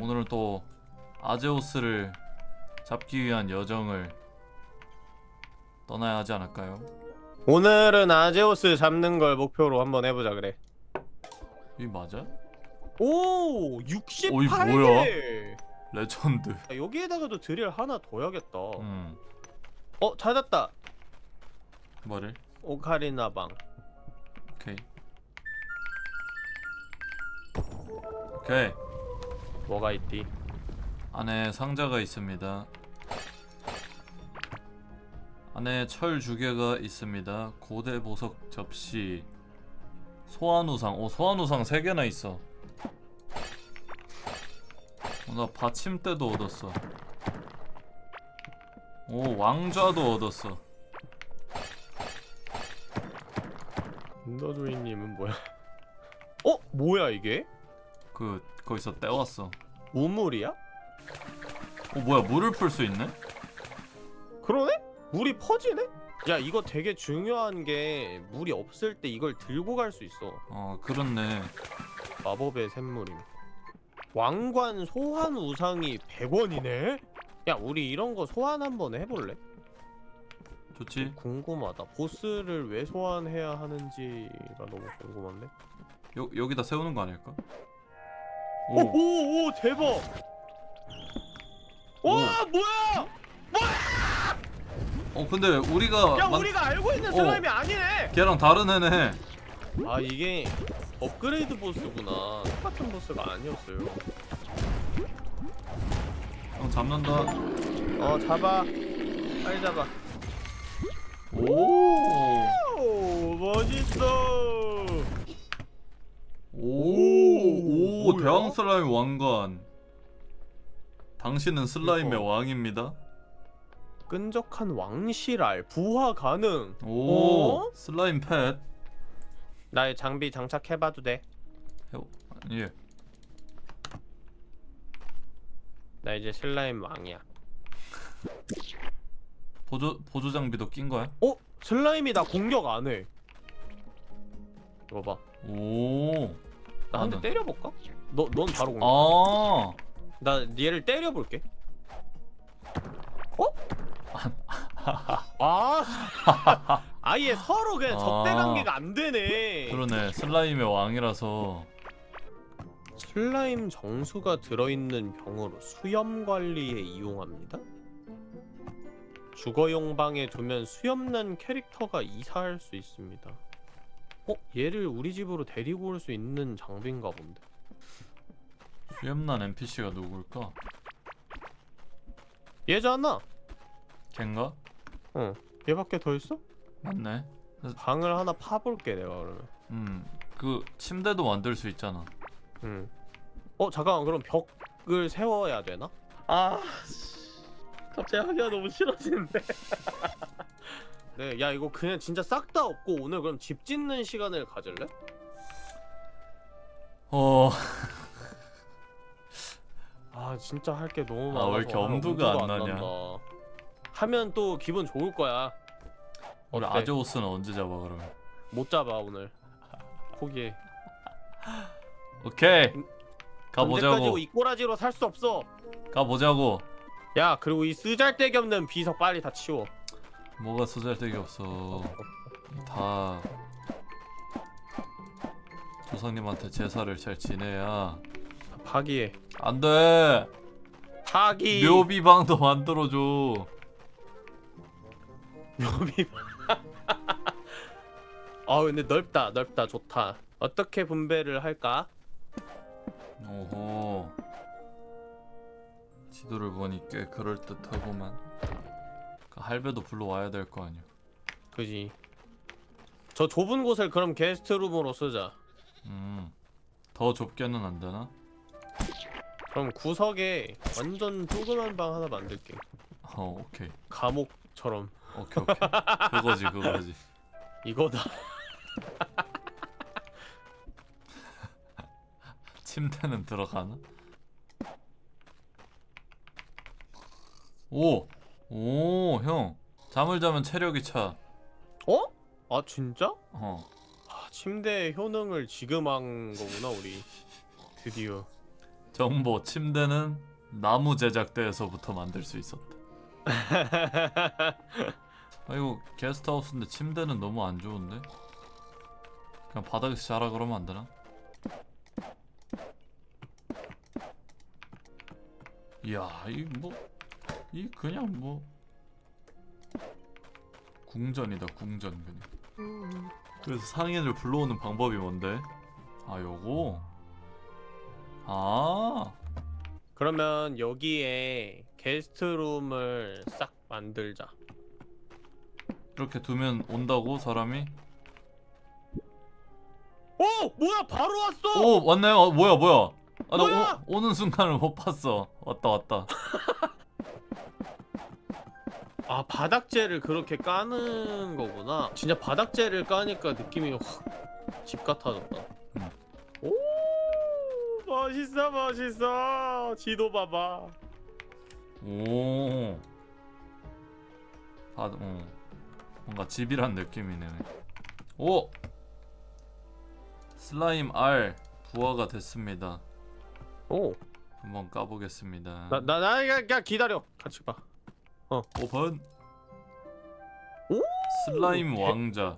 오늘은 또 아제오스를 잡기 위한 여정을 떠나야 하지 않을까요? 오늘은 아제오스 잡는 걸 목표로 한번 해보자 그래. 이 맞아? 오, 68개. 어이, 뭐야? 레전드. 여기에다가도 드릴 하나 둬야겠다. 음. 어, 찾았다. 뭐를? 오카리나 방. 오케이. 오케이. 뭐가 있디? 안에 상자가 있습니다. 안에 철 주개가 있습니다. 고대 보석 접시, 소환 우상. 오 소환 우상 세 개나 있어. 어, 나 받침대도 얻었어. 오 왕좌도 얻었어. 인더조이님은 뭐야? 어, 뭐야 이게? 그 거기서 떼왔어. 우물이야? 오 뭐야 물을 풀 수 있네? 그러네? 물이 퍼지네? 야 이거 되게 중요한 게 물이 없을 때 이걸 들고 갈 수 있어 어 그렇네. 마법의 샘물임 왕관 소환 우상이 100원이네? 야 우리 이런 거 소환 한번 해볼래? 좋지. 궁금하다 보스를 왜 소환해야 하는지가 너무 궁금한데? 여 여기다 세우는 거 아닐까? 오오 오 대박! 오. 와 뭐야! 어 근데 우리가 야 만- 우리가 알고 있는 어. 슬라임이 아니네! 걔랑 다른 애네. 아 이게 업그레이드 보스구나 똑같은 보스가 아니었어요 형 잡는다. 어 잡아 빨리 잡아 오. 오 멋있어 오. 오. 뭐야? 대왕 슬라임 왕관. 당신은 슬라임의 이거. 왕입니다. 끈적한 왕실알 부화 가능 오. 어? 슬라임 펫. 나의 장비 장착해봐도 돼? 예. 나 이제 슬라임 왕이야 보조 보조 장비도 낀 거야? 어? 슬라임이 나 공격 안 해 이거 봐 나 오. 한대 나는- 때려볼까? 너, 넌 바로 공격 아. 나 얘를 때려볼게 어? 아 아예 서로 그냥 아. 적대 관계가 안 되네 그러네. 슬라임의 왕이라서. 슬라임 정수가 들어있는 병으로 수염 관리에 이용합니다. 주거용 방에 두면 수염난 캐릭터가 이사할 수 있습니다. 어? 얘를 우리 집으로 데리고 올 수 있는 장비인가 본데. 수염난 NPC가 누굴까? 얘잖아. 걘가? 어. 얘밖에 더 있어? 맞네. 방을 하나 파볼게 내가 그러면. 음. 그 침대도 만들 수 있잖아. 응. 어 잠깐만 그럼 벽을 세워야 되나? 아 갑자기 하기가 너무 싫어지는데. 네, 야 이거 그냥 진짜 싹 다 없고 오늘 그럼 집 짓는 시간을 가질래? 어. 아 진짜 할 게 너무 아, 많아서 왜 이렇게 하면 엄두가 안 나냐. 하면 또 기분 좋을 거야. 우리 어때? 아제오스는 언제 잡아 그러면? 못 잡아 오늘. 포기해. 오케이. 언제까지고 가보자고. 이 꼬라지로 살 수 없어. 가보자고. 야 그리고 이 쓰잘데기 없는 비석 빨리 다 치워. 뭐가 쓰잘데기 없어. 다 조상님한테 제사를 잘 지내야 다 파기해. 안 돼. 파기. 묘비방도 만들어줘. 묘비. 아 근데 넓다 넓다 좋다. 어떻게 분배를 할까? 오호. 지도를 보니 꽤 그럴 듯하고만. 그 할배도 불러와야 될 거 아니야. 그지. 저 좁은 곳을 그럼 게스트룸으로 쓰자. 음. 더 좁게는 안 되나? 그럼 구석에 완전 조그만 방 하나 만들게. 어, 오케이. 감옥처럼. 오케이, 오케이. 그거지, 그거지. 이거다. 침대는 들어가나? 오! 오, 형. 잠을 자면 체력이 차. 어? 아 진짜? 어. 아, 침대 효능을 지금 한 거구나 우리. 드디어. 정보 침대는 나무 제작대에서부터 만들 수 있었다. 아 이거 게스트하우스인데 침대는 너무 안 좋은데? 그냥 바닥에서 자라 그러면 안 되나? 이야 이뭐 이 그냥 뭐 궁전이다 궁전 그냥. 그래서 상인을 불러오는 방법이 뭔데? 아 요거 아 그러면 여기에 게스트룸을 싹 만들자. 이렇게 두면 온다고 사람이? 오 뭐야 바로 왔어. 오 왔나요? 어, 뭐야 뭐야? 아, 나 뭐야? 오, 오는 순간을 못 봤어. 왔다 왔다. 아 바닥재를 그렇게 까는 거구나. 진짜 바닥재를 까니까 느낌이 확 집 같아졌다. 음. 오 멋있어 멋있어. 지도 봐봐. 오. 아, 어. 뭔가 집이란 느낌이네. 오. 슬라임 R 부화가 됐습니다. 오. 한번 까보겠습니다. 나나나 야, 야 기다려. 같이 봐. 오픈. 오! 슬라임 대- 왕자.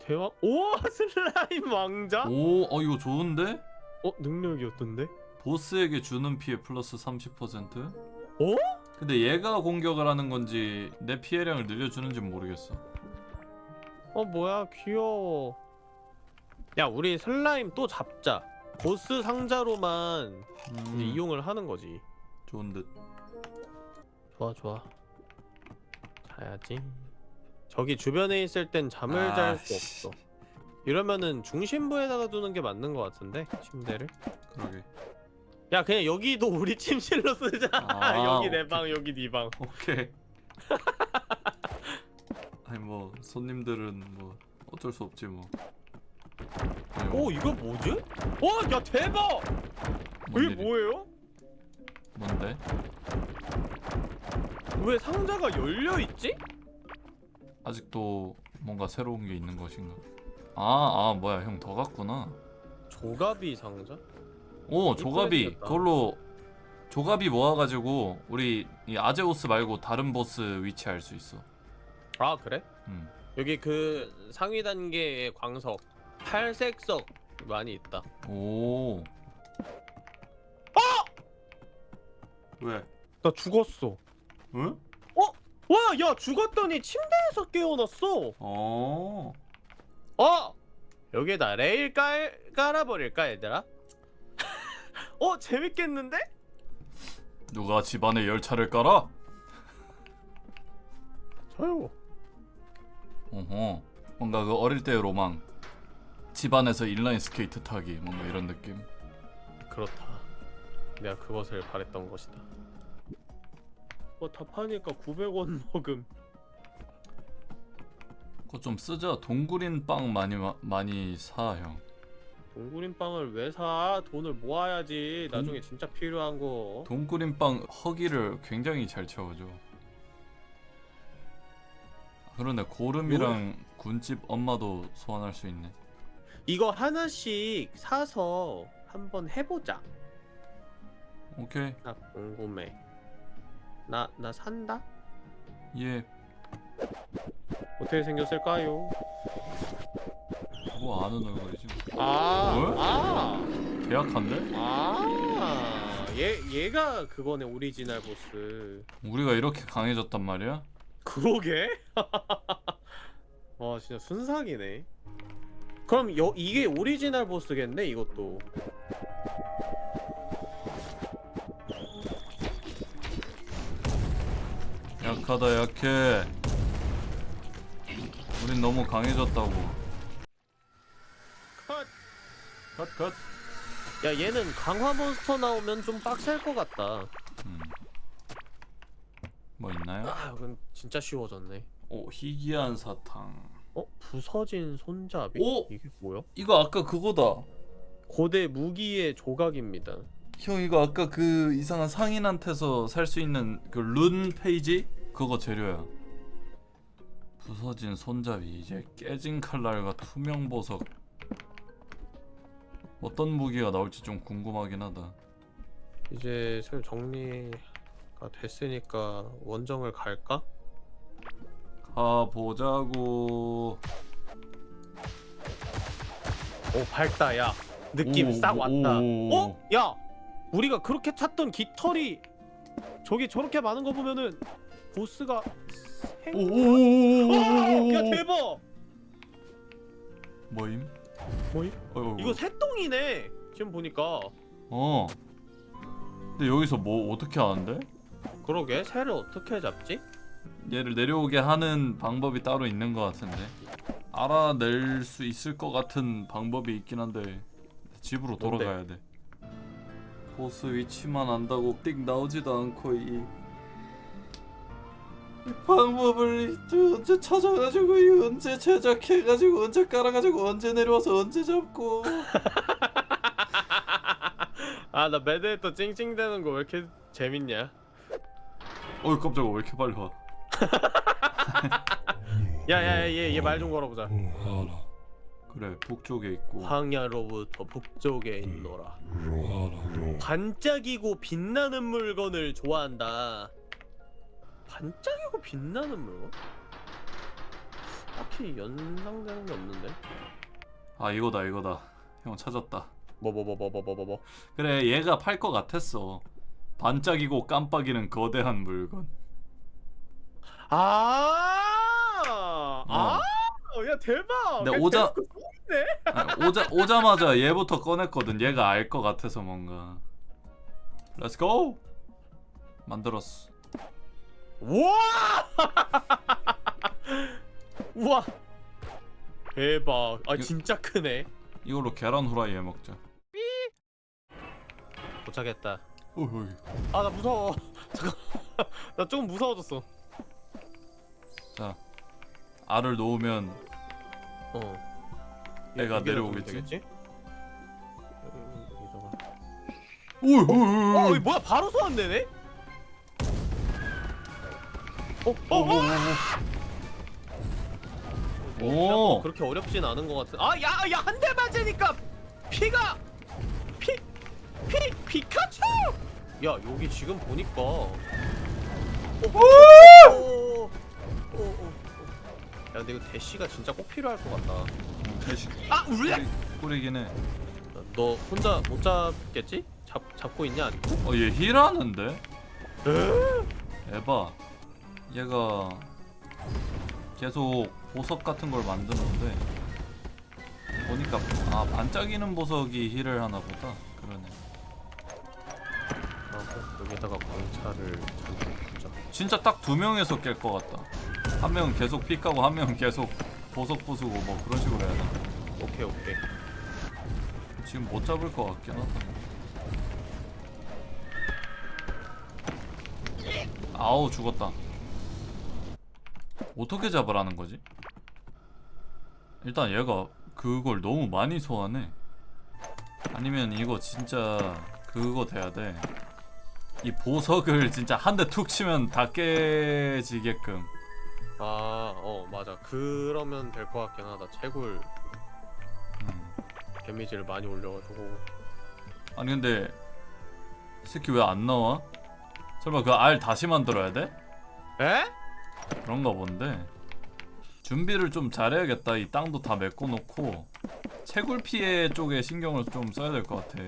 대박. 오 슬라임 왕자. 오, 어 이거 좋은데? 어 능력이 어떤데? 보스에게 주는 피해 플러스 30%? 오? 근데 얘가 공격을 하는 건지 내 피해량을 늘려주는지 모르겠어. 어 뭐야 귀여워. 야 우리 슬라임 또 잡자. 보스 상자로만 음, 이제 이용을 하는 거지. 좋은 듯. 좋아 좋아. 자야지. 저기 주변에 있을 땐 잠을 아, 잘 수 씨. 없어. 이러면은 중심부에다가 두는 게 맞는 것 같은데 침대를. 그러게. 야 그냥 여기도 우리 침실로 쓰자. 아, 여기. 내 방 여기 네 방. 오케이. 아니 뭐 손님들은 뭐 어쩔 수 없지 뭐. 아니, 오 이거 뭐지? 와야 대박! 뭔 이게 일이- 뭐예요? 뭔데? 왜 상자가 열려 있지? 아직도 뭔가 새로운 게 있는 것인가? 아, 아 뭐야 형 더 갔구나. 조갑이 상자? 오 조갑이 생겼다. 그걸로 조갑이 모아가지고 우리 이 아제오스 말고 다른 보스 위치 알 수 있어. 아 그래? 음. 여기 그 상위 단계의 광석 팔색석 많이 있다. 오. 어! 왜? 나 죽었어. 응? 와, 야 죽었더니 침대에서 깨어났어. 어. 어? 여기에다 레일 깔 깔아버릴까 얘들아? 어 재밌겠는데? 누가 집안에 열차를 깔아? 저요. 어허. 뭔가 그 어릴 때의 로망. 집안에서 인라인 스케이트 타기 뭔가 이런 느낌. 그렇다. 내가 그것을 바랬던 것이다. 어 답하니까 900원 먹음. 그거 좀 쓰자. 동굴인 빵 많이 마- 많이 사 형. 동굴인 빵을 왜 사? 돈을 모아야지. 나중에 진짜 필요한 거. 동굴인 빵 허기를 굉장히 잘 채워줘. 그러네 고름이랑 군집 엄마도 소환할 수 있네. 이거 하나씩 사서 한번 해보자. 오케이. 나 궁금해. 나 나 산다? 예. 어떻게 생겼을까요? 뭐 아는 얼굴이지? 아, 뭘? 아, 계약한데? 아, 얘 얘가 그거네 오리지널 보스. 우리가 이렇게 강해졌단 말이야? 그러게? 와 진짜 순삭이네. 그럼 여, 이게 오리지널 보스겠네 이것도. 약하다 약해. 우린 너무 강해졌다고. 컷. 컷 컷. 야 얘는 강화 몬스터 나오면 좀 빡셀 것 같다. 음. 뭐 있나요? 아 이건 진짜 쉬워졌네. 오 희귀한 사탕. 어 부서진 손잡이? 오! 이게 뭐야? 이거 아까 그거다. 고대 무기의 조각입니다. 형 이거 아까 그 이상한 상인한테서 살 수 있는 그 룬 페이지 그거 재료야. 부서진 손잡이 이제 깨진 칼날과 투명 보석. 어떤 무기가 나올지 좀 궁금하긴 하다. 이제 슬 정리가 됐으니까 원정을 갈까? 가 보자고 오 밝다 야 느낌 오, 싹 오, 왔다 오. 어? 야 우리가 그렇게 찾던 깃털이 저기 저렇게 많은 거 보면은 보스가 생... 오오오오오오오오 야 대박 뭐임? 뭐임? 어이구. 이거 새똥이네 지금 보니까 어 근데 여기서 뭐 어떻게 하는데? 그러게 새를 어떻게 잡지? 얘를 내려오게 하는 방법이 따로 있는 것 같은데 알아낼 수 있을 것 같은 방법이 있긴 한데 집으로 뭔데? 돌아가야 돼 보스 위치만 안다고 띡 나오지도 않고 이, 이 방법을 또 언제 찾아가지고 이 언제 제작해가지고 언제 깔아가지고 언제 내려와서 언제 잡고. 아 나 매드헤터 찡찡대는 거 왜 이렇게 재밌냐? 어이 깜짝아 왜 이렇게 빨리 와? 야야야 얘얘 말 좀 걸어보자. 그래 북쪽에 있고. 황야로부터 북쪽에 있노라. 반짝이고 빛나는 물건을 좋아한다 반짝이고 빛나는 물건? 딱히 연상되는 게 없는데? 아 이거다 이거다. 형 찾았다. 뭐 뭐 뭐 뭐 뭐 뭐 뭐 그래 얘가 팔 것 같았어. 반짝이고 깜빡이는 거대한 물건. 아! 어. 아! 야 대박! 근데 오자- 대놓고 아, 오자, 오자마자 얘부터 꺼냈거든. 얘가 알 것 같아서 뭔가. 렛츠고 만들었어. 우와, 우와, 대박. 아 진짜 크네. 이걸로 계란 후라이 해 먹자 도착했다. 어, 어이. 아 나 무서워. 잠깐, 나 조금 무서워졌어. 자 알을 놓으면 어. 애가 이게 내려오겠지? 되겠지? 여기다가. 오이 어, 오이 이거 뭐야? 바로 소환되네? 어, 어, 오, 오, 어. 오, 뭐 오. 그렇게 어렵진 않은 것 같은. 아, 야, 야, 한 대 맞으니까 피가 피, 피, 피카츄! 야, 여기 지금 보니까. 오! 오! 오! 오! 오. 야, 근데 이거 대시가 진짜 꼭 필요할 것 같다. 대시 아, 울래! 꾸리긴 해 너 혼자 못 잡겠지? 잡 잡고 있냐 아직도? 어, 얘 힐하는데? 에바 얘가 계속 보석 같은 걸 만드는데 보니까 아 반짝이는 보석이 힐을 하나 보다. 그러네. 아, 여기다가 광차를 두자. 진짜 딱 두 명에서 깰 것 같다. 한 명은 계속 픽 하고 한 명은 계속 보석 부수고 뭐 그런 식으로 해야 돼. 오케이, 오케이. 지금 못 잡을 것 같긴 하다. 아우 죽었다 어떻게 잡으라는 거지? 일단 얘가 그걸 너무 많이 소환해 아니면 이거 진짜 그거 돼야 돼 이 보석을 진짜 한 대 툭 치면 다 깨지게끔 아, 어, 맞아. 그러면 될 것 같긴 하다. 채굴 음. 데미지를 많이 올려가지고. 아니 근데 새끼 왜 안 나와? 설마 그 알 다시 만들어야 돼? 에? 그런가 본데 준비를 좀 잘해야겠다 이 땅도 다 메꿔놓고 채굴 피해 쪽에 신경을 좀 써야 될 것 같아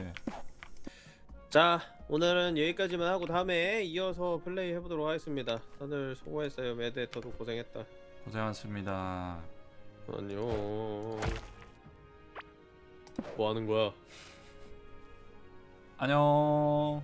자, 오늘은 여기까지만 하고 다음에 이어서 플레이 해보도록 하겠습니다. 다들 수고했어요. 매드헤터도 고생했다. 고생하셨습니다 안녕. 뭐 하는 거야? 안녕